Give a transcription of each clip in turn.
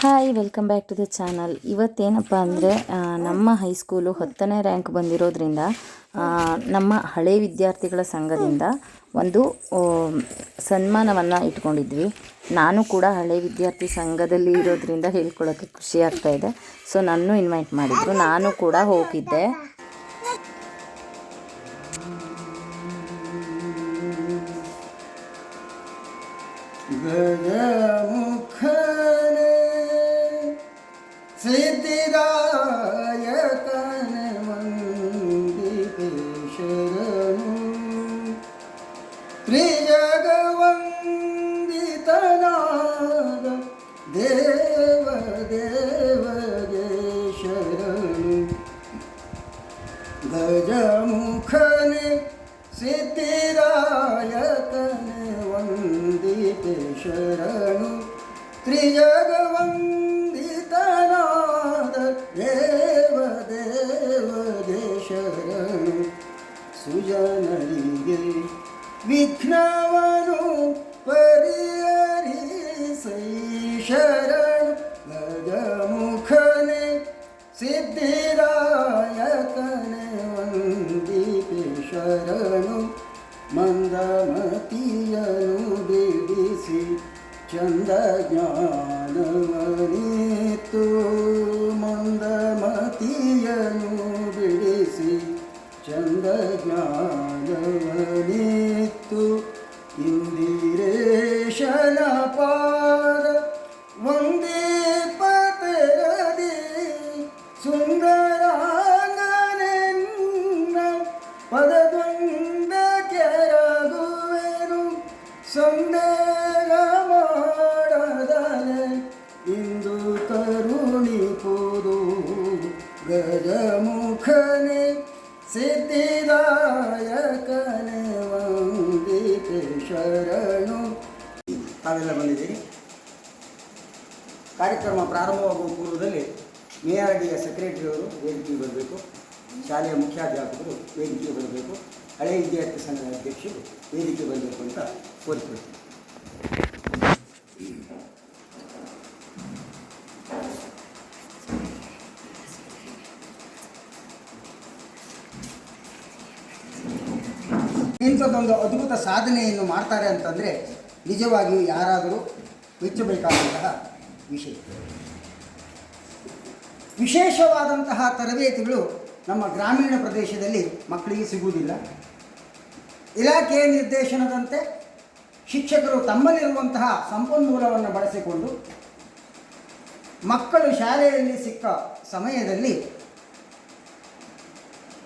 Hi welcome back to the channel ಇವತ್ತೇನಪ್ಪ ಅಂದರೆ ನಮ್ಮ high school ಹತ್ತನೇ ರ್ಯಾಂಕ್ ಬಂದಿರೋದ್ರಿಂದ ನಮ್ಮ ಹಳೆ ವಿದ್ಯಾರ್ಥಿಗಳ ಸಂಘದಿಂದ ಒಂದು ಸನ್ಮಾನವನ್ನು ಇಟ್ಕೊಂಡಿದ್ವಿ. ನಾನು ಕೂಡ ಹಳೆ ವಿದ್ಯಾರ್ಥಿ ಸಂಘದಲ್ಲಿ ಇರೋದ್ರಿಂದ ಹೇಳ್ಕೊಳ್ಳೋಕ್ಕೆ ಖುಷಿ ಆಗ್ತಾ ಇದೆ. ಸೊ ನನ್ನೂ ಇನ್ವೈಟ್ ಮಾಡಿದ್ರು. ನಾನು ಕೂಡ ಹೋಗಿದ್ದೆ. ಸಿದ್ಧಿದಾಯಕನ ವಂದಿತೆ ಶರಣು ತ್ರಿಜಗವಂದಿತನಾದ ದೇವ ದೇವಗೆ ಶರಣು ಗಜಮುಖನೆ ಸಿದ್ಧಿರಾಯಕನೆ ವಂದಿತೆ ಶರಣು ತ್ರಿಜಗವಂದಿತನಾದ सिद्धिरायतने मन्देश्वरनु मन्दमतीयनु बिडिसि चन्दज्ञानवनि तु मन्दमतीयनु बिडसि ಇಂದು ತರುಣಿಪೋದು ಗಜಮುಖನೆ ಸಿದ್ಧಿದಾಯಕನೆ ವಂದಿತೆ ಶರಣು. ತಾವೆಲ್ಲ ಬಂದಿದ್ದೀರಿ. ಕಾರ್ಯಕ್ರಮ ಪ್ರಾರಂಭವಾಗುವ ಪೂರ್ವದಲ್ಲಿ ಮೇಆರ್ಡಿಯ ಸೆಕ್ರೆಟರಿಯವರು ವೇದಿಕೆಗೆ ಬರಬೇಕು. ಶಾಲೆಯ ಮುಖ್ಯಾಧ್ಯಾಪಕರು ವೇದಿಕೆಗೆ ಬರಬೇಕು. ಹಳೆ ವಿದ್ಯಾರ್ಥಿ ಸಂಘದ ಅಧ್ಯಕ್ಷರು ವೇದಿಕೆ ಬರಬೇಕು ಅಂತ ಕೋರಿಕೊಳ್ತೀನಿ ಇಂಥದ್ದೊಂದು ಅದ್ಭುತ ಸಾಧನೆಯನ್ನು ಮಾಡ್ತಾರೆ ಅಂತಂದರೆ ನಿಜವಾಗಿಯೂ ಯಾರಾದರೂ ಮೆಚ್ಚಬೇಕಾದಂತಹ ವಿಷಯ. ವಿಶೇಷವಾದಂತಹ ತರಬೇತಿಗಳು ನಮ್ಮ ಗ್ರಾಮೀಣ ಪ್ರದೇಶದಲ್ಲಿ ಮಕ್ಕಳಿಗೆ ಸಿಗುವುದಿಲ್ಲ. ಇಲಾಖೆಯ ನಿರ್ದೇಶನದಂತೆ ಶಿಕ್ಷಕರು ತಮ್ಮಲ್ಲಿರುವಂತಹ ಸಂಪನ್ಮೂಲವನ್ನು ಬಳಸಿಕೊಂಡು ಮಕ್ಕಳು ಶಾಲೆಯಲ್ಲಿ ಸಿಕ್ಕ ಸಮಯದಲ್ಲಿ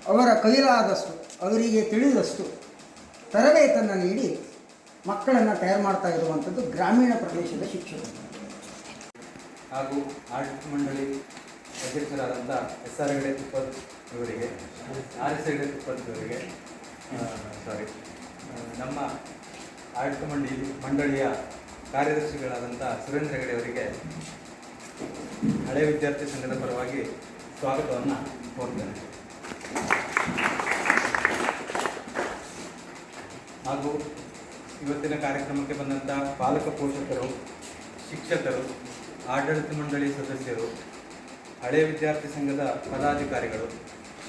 ಅವರ ಕೈಲಾದಷ್ಟು, ಅವರಿಗೆ ತಿಳಿದಷ್ಟು ತರಬೇತನ್ನು ನೀಡಿ ಮಕ್ಕಳನ್ನು ತಯಾರು ಮಾಡ್ತಾ ಇರುವಂಥದ್ದು ಗ್ರಾಮೀಣ ಪ್ರದೇಶದ ಶಿಕ್ಷಕರು. ಹಾಗೂ ಆಡಳಿತ ಮಂಡಳಿ ಅಧ್ಯಕ್ಷರಾದಂಥ ಎಸ್ ಆರ್ ಹೆಗಡೆ ತಿಪ್ಪತ್ ಇವರಿಗೆ ಆರ್ ಎಸ್ ಹೆಗಡೆ ತಿಪ್ಪತ್ ಇವರಿಗೆ ಸಾರಿ ನಮ್ಮ ಆಡಳಿತ ಮಂಡಳಿ, ಮಂಡಳಿಯ ಕಾರ್ಯದರ್ಶಿಗಳಾದಂಥ ಸುರೇಂದ್ರ ಹೆಗಡೆ ಅವರಿಗೆ ಹಳೆ ವಿದ್ಯಾರ್ಥಿ ಸಂಘದ ಪರವಾಗಿ ಸ್ವಾಗತವನ್ನು ಕೋರ್ತೇನೆ. ಹಾಗೂ ಇವತ್ತಿನ ಕಾರ್ಯಕ್ರಮಕ್ಕೆ ಬಂದಂಥ ಪಾಲಕ ಪೋಷಕರು, ಶಿಕ್ಷಕರು, ಆಡಳಿತ ಮಂಡಳಿ ಸದಸ್ಯರು, ಹಳೆ ವಿದ್ಯಾರ್ಥಿ ಸಂಘದ ಪದಾಧಿಕಾರಿಗಳು,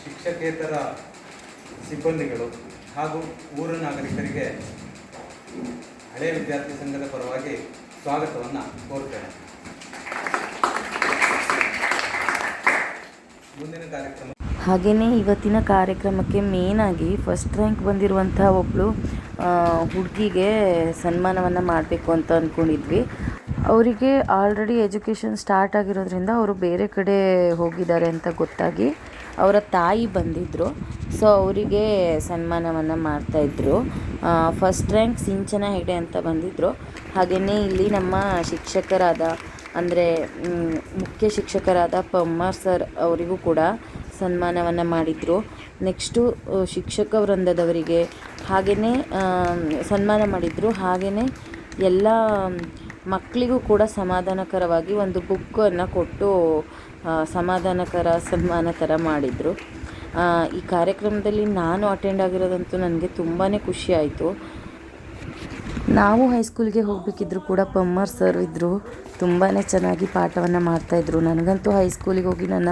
ಶಿಕ್ಷಕೇತರ ಸಿಬ್ಬಂದಿಗಳು ಹಾಗೂ ಊರ ನಾಗರಿಕರಿಗೆ ಹಳೆ ವಿದ್ಯಾರ್ಥಿ ಸಂಘದ ಪರವಾಗಿ ಸ್ವಾಗತವನ್ನು ಕೋರ್ತೇನೆ. ಮುಂದಿನ ಕಾರ್ಯಕ್ರಮ ಹಾಗೆಯೇ ಇವತ್ತಿನ ಕಾರ್ಯಕ್ರಮಕ್ಕೆ ಮೇನಾಗಿ ಫಸ್ಟ್ ರ್ಯಾಂಕ್ ಬಂದಿರುವಂತಹ ಒಬ್ಬಳು ಹುಡುಗಿಗೆ ಸನ್ಮಾನವನ್ನು ಮಾಡಬೇಕು ಅಂತ ಅಂದ್ಕೊಂಡಿದ್ವಿ ಅವರಿಗೆ ಆಲ್ರೆಡಿ ಎಜುಕೇಷನ್ ಸ್ಟಾರ್ಟ್ ಆಗಿರೋದ್ರಿಂದ ಅವರು ಬೇರೆ ಕಡೆ ಹೋಗಿದ್ದಾರೆ ಅಂತ ಗೊತ್ತಾಗಿ ಅವರ ತಾಯಿ ಬಂದಿದ್ದರು ಸೊ ಅವರಿಗೆ ಸನ್ಮಾನವನ್ನು ಮಾಡ್ತಾಯಿದ್ರು ಫಸ್ಟ್ ರ್ಯಾಂಕ್ ಸಿಂಚನ ಹೆಗಡೆ ಅಂತ ಬಂದಿದ್ದರು ಹಾಗೆಯೇ ಇಲ್ಲಿ ನಮ್ಮ ಶಿಕ್ಷಕರಾದ ಅಂದರೆ ಮುಖ್ಯ ಶಿಕ್ಷಕರಾದ ಪಮ್ಮರ್ ಸರ್ ಅವರಿಗೂ ಕೂಡ ಸನ್ಮಾನವನ್ನು ಮಾಡಿದರು. ನೆಕ್ಸ್ಟು ಶಿಕ್ಷಕ ವೃಂದದವರಿಗೆ ಹಾಗೆಯೇ ಸನ್ಮಾನ ಮಾಡಿದರು. ಹಾಗೆಯೇ ಎಲ್ಲ ಮಕ್ಕಳಿಗೂ ಕೂಡ ಸಮಾಧಾನಕರವಾಗಿ ಒಂದು ಬುಕ್ಕನ್ನು ಕೊಟ್ಟು ಸಮಾಧಾನಕರ ಸನ್ಮಾನ ಥರ ಮಾಡಿದರು ಈ ಕಾರ್ಯಕ್ರಮದಲ್ಲಿ ನಾನು ಅಟೆಂಡ್ ಆಗಿರೋದಂತೂ ನನಗೆ ತುಂಬಾ ಖುಷಿ ಆಯಿತು. ನಾವು ಹೈಸ್ಕೂಲ್ಗೆ ಹೋಗಬೇಕಿದ್ರು ಕೂಡ ಪಮ್ಮರ್ ಸರ್ ಇದ್ದರು ತುಂಬಾ ಚೆನ್ನಾಗಿ ಪಾಠವನ್ನು ಮಾಡ್ತಾಯಿದ್ರು ನನಗಂತೂ ಹೈಸ್ಕೂಲಿಗೆ ಹೋಗಿ ನನ್ನ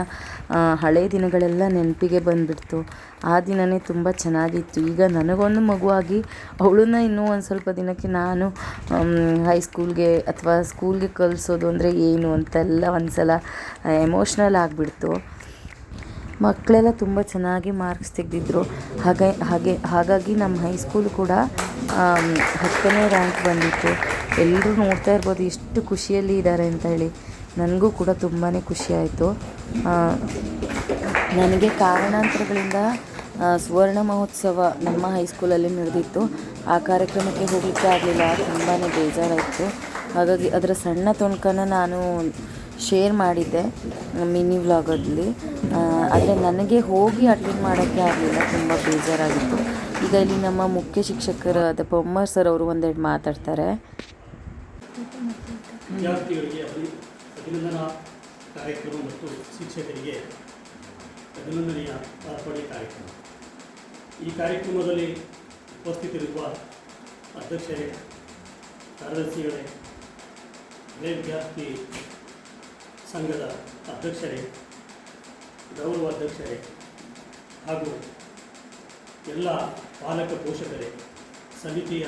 ಹಳೆ ದಿನಗಳೆಲ್ಲ ನೆನಪಿಗೆ ಬಂದುಬಿಡ್ತು. ಆ ದಿನವೇ ತುಂಬ ಚೆನ್ನಾಗಿತ್ತು. ಈಗ ನನಗೊಂದು ಮಗುವಾಗಿ ಅವಳನ್ನ ಇನ್ನೂ ಒಂದು ಸ್ವಲ್ಪ ದಿನಕ್ಕೆ ನಾನು ಹೈಸ್ಕೂಲ್ಗೆ ಅಥವಾ ಸ್ಕೂಲ್ಗೆ ಕಲಿಸೋದು ಅಂದರೆ ಏನು ಅಂತೆಲ್ಲ ಒಂದು ಸಲ ಎಮೋಷ್ನಲ್ ಆಗಿಬಿಡ್ತು. ಮಕ್ಕಳೆಲ್ಲ ತುಂಬ ಚೆನ್ನಾಗಿ ಮಾರ್ಕ್ಸ್ ತೆಗೆದಿದ್ರು. ಹಾಗೆ ಹಾಗೆ, ಹಾಗಾಗಿ ನಮ್ಮ ಹೈಸ್ಕೂಲ್ ಕೂಡ ಹತ್ತನೇ ರ್ಯಾಂಕ್ ಬಂದಿತ್ತು. ಎಲ್ಲರೂ ನೋಡ್ತಾ ಇರ್ಬೋದು ಎಷ್ಟು ಖುಷಿಯಲ್ಲಿ ಇದ್ದಾರೆ ಅಂತ ಹೇಳಿ. ನನಗೂ ಕೂಡ ತುಂಬಾ ಖುಷಿಯಾಯಿತು ನನಗೆ ಕಾರಣಾಂತರಗಳಿಂದ ಸುವರ್ಣ ಮಹೋತ್ಸವ ನಮ್ಮ ಹೈಸ್ಕೂಲಲ್ಲಿ ನಡೆದಿತ್ತು. ಆ ಕಾರ್ಯಕ್ರಮಕ್ಕೆ ಹೋಗಲಿಕ್ಕೆ ಆಗಲಿಲ್ಲ. ತುಂಬಾ ಬೇಜಾರಾಯಿತು. ಹಾಗಾಗಿ ಅದರ ಸಣ್ಣ ತುಣುಕನ್ನು ನಾನು ಶೇರ್ ಮಾಡಿದ್ದೆ ಮಿನಿ ವ್ಲಾಗಲ್ಲಿ. ಆದರೆ ನನಗೆ ಹೋಗಿ ಅಟೆಂಡ್ ಮಾಡೋಕ್ಕೆ ಆಗಲಿಲ್ಲ, ತುಂಬ ಬೇಜಾರಾಗಿತ್ತು. ಈಗ ಇಲ್ಲಿ ನಮ್ಮ ಮುಖ್ಯ ಶಿಕ್ಷಕರಾದ ಪೊಮ್ಮರ್ ಸರ್ ಅವರು ಒಂದೆರಡು ಮಾತಾಡ್ತಾರೆ. ಅಭಿನಂದನಾ ಕಾರ್ಯಕ್ರಮ ಮತ್ತು ಶಿಕ್ಷಕರಿಗೆ ಅಭಿನಂದನೆಯ ಕಾರ್ಯಕ್ರಮ. ಈ ಕಾರ್ಯಕ್ರಮದಲ್ಲಿ ಉಪಸ್ಥಿತರಿರುವ ಅಧ್ಯಕ್ಷರೇ, ಕಾರ್ಯದರ್ಶಿಗಳೇ ಹಳೆ ವಿದ್ಯಾರ್ಥಿ ಸಂಘದ ಅಧ್ಯಕ್ಷರೇ, ಗೌರವ ಅಧ್ಯಕ್ಷರೇ ಹಾಗೂ ಎಲ್ಲ ಪಾಲಕ ಪೋಷಕರೇ, ಸಮಿತಿಯ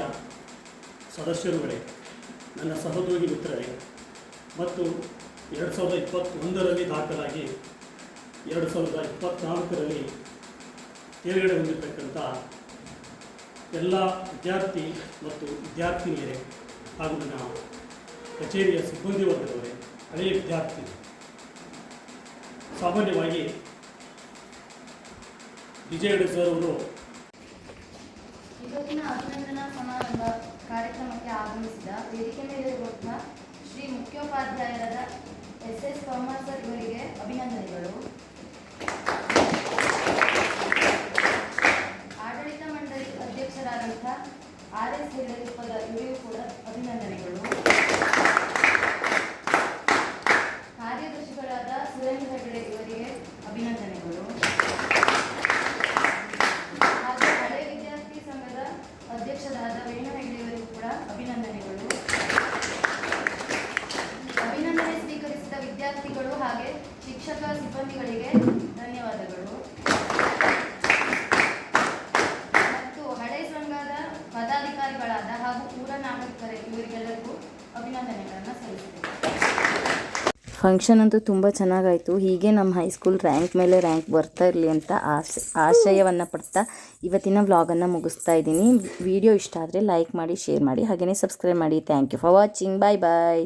ಸದಸ್ಯರುಗಳೇ, ನನ್ನ ಸಹೋದ್ಯೋಗಿ ಮಿತ್ರರೇ, ಮತ್ತು ಎರಡು ಸಾವಿರದ ಇಪ್ಪತ್ತೊಂದರಲ್ಲಿ ದಾಖಲಾಗಿ ಎರಡು ಸಾವಿರದ ಇಪ್ಪತ್ತ್ನಾಲ್ಕರಲ್ಲಿ ತೇರ್ಗಡೆ ಹೊಂದಿರತಕ್ಕಂಥ ಎಲ್ಲ ವಿದ್ಯಾರ್ಥಿ ಮತ್ತು ವಿದ್ಯಾರ್ಥಿನಿಯರೇ ಹಾಗೂ ನನ್ನ ಕಚೇರಿಯ ಸಿಬ್ಬಂದಿ ವರ್ಗದವರೇ ಹಳೆಯ ವಿದ್ಯಾರ್ಥಿ ಸಾಮಾನ್ಯವಾಗಿ ವಿಜಯ ಸರ್ ಅವರು ಇವತ್ತಿನ ಅಭಿನಂದನಾ ಸಮಾರಂಭ ಕಾರ್ಯಕ್ರಮಕ್ಕೆ ಆಗಮಿಸಿದ ವೇದಿಕೆ ಮೇಲೆ ಶ್ರೀ ಮುಖ್ಯೋಪಾಧ್ಯಾಯರಾದ ಎಸ್ ಎಸ್ ಪರ್ಮಾರ್ ಸರ್ ಇವರಿಗೆ ಅಭಿನಂದನೆಗಳು ಆಡಳಿತ ಮಂಡಳಿ ಅಧ್ಯಕ್ಷರಾದಂಥ ಆರ್ ಎಸ್ ಯಡಿಯೂರಪ್ಪದ ಇವರಿಗೂ ಕೂಡ ಅಭಿನಂದನೆಗಳು ಕಾರ್ಯದರ್ಶಿಗಳಾದ ಸುರೇಂದ್ರ ಹೆಗಡೆ ಇವರಿಗೆ ಹಾಗೂ ಹಳೆ ವಿದ್ಯಾರ್ಥಿ ಸಂಘದ ಅಧ್ಯಕ್ಷರಾದ ವೇಣು ಹೆಗ್ಡೆಯವರಿಗೂ ಕೂಡ ಅಭಿನಂದನೆಗಳು ಅಭಿನಂದನೆ ಸ್ವೀಕರಿಸಿದ ವಿದ್ಯಾರ್ಥಿಗಳು ಹಾಗೆ ಶಿಕ್ಷಕ ಸಿಬ್ಬಂದಿಗಳಿಗೆ ಧನ್ಯವಾದಗಳು ಮತ್ತು ಹಳೆ ಸಂಘದ ಪದಾಧಿಕಾರಿಗಳಾದ ಹಾಗೂ ಊರ ನಾಗರಿಕರಿಗೆ ಇವರಿಗೆಲ್ಲರಿಗೂ ಅಭಿನಂದನೆಗಳನ್ನು ಸಲ್ಲಿಸಿದೆ ಫಂಕ್ಷನ್ ಅಂತೂ ತುಂಬ ಚೆನ್ನಾಗಾಯಿತು. ಹೀಗೆ ನಮ್ಮ ಹೈಸ್ಕೂಲ್ ರ್ಯಾಂಕ್ ಮೇಲೆ ರ್ಯಾಂಕ್ ಬರ್ತಾ ಇರಲಿ ಅಂತ ಆಸೆ, ಆಶಯವನ್ನು ಪಡ್ತಾ ಇವತ್ತಿನ ವ್ಲಾಗನ್ನು ಮುಗಿಸ್ತಾ ಇದ್ದೀನಿ. ವಿಡಿಯೋ ಇಷ್ಟ ಆದರೆ ಲೈಕ್ ಮಾಡಿ ಶೇರ್ ಮಾಡಿ ಹಾಗೆಯೇ ಸಬ್ಸ್ಕ್ರೈಬ್ ಮಾಡಿ. Thank you for watching bye bye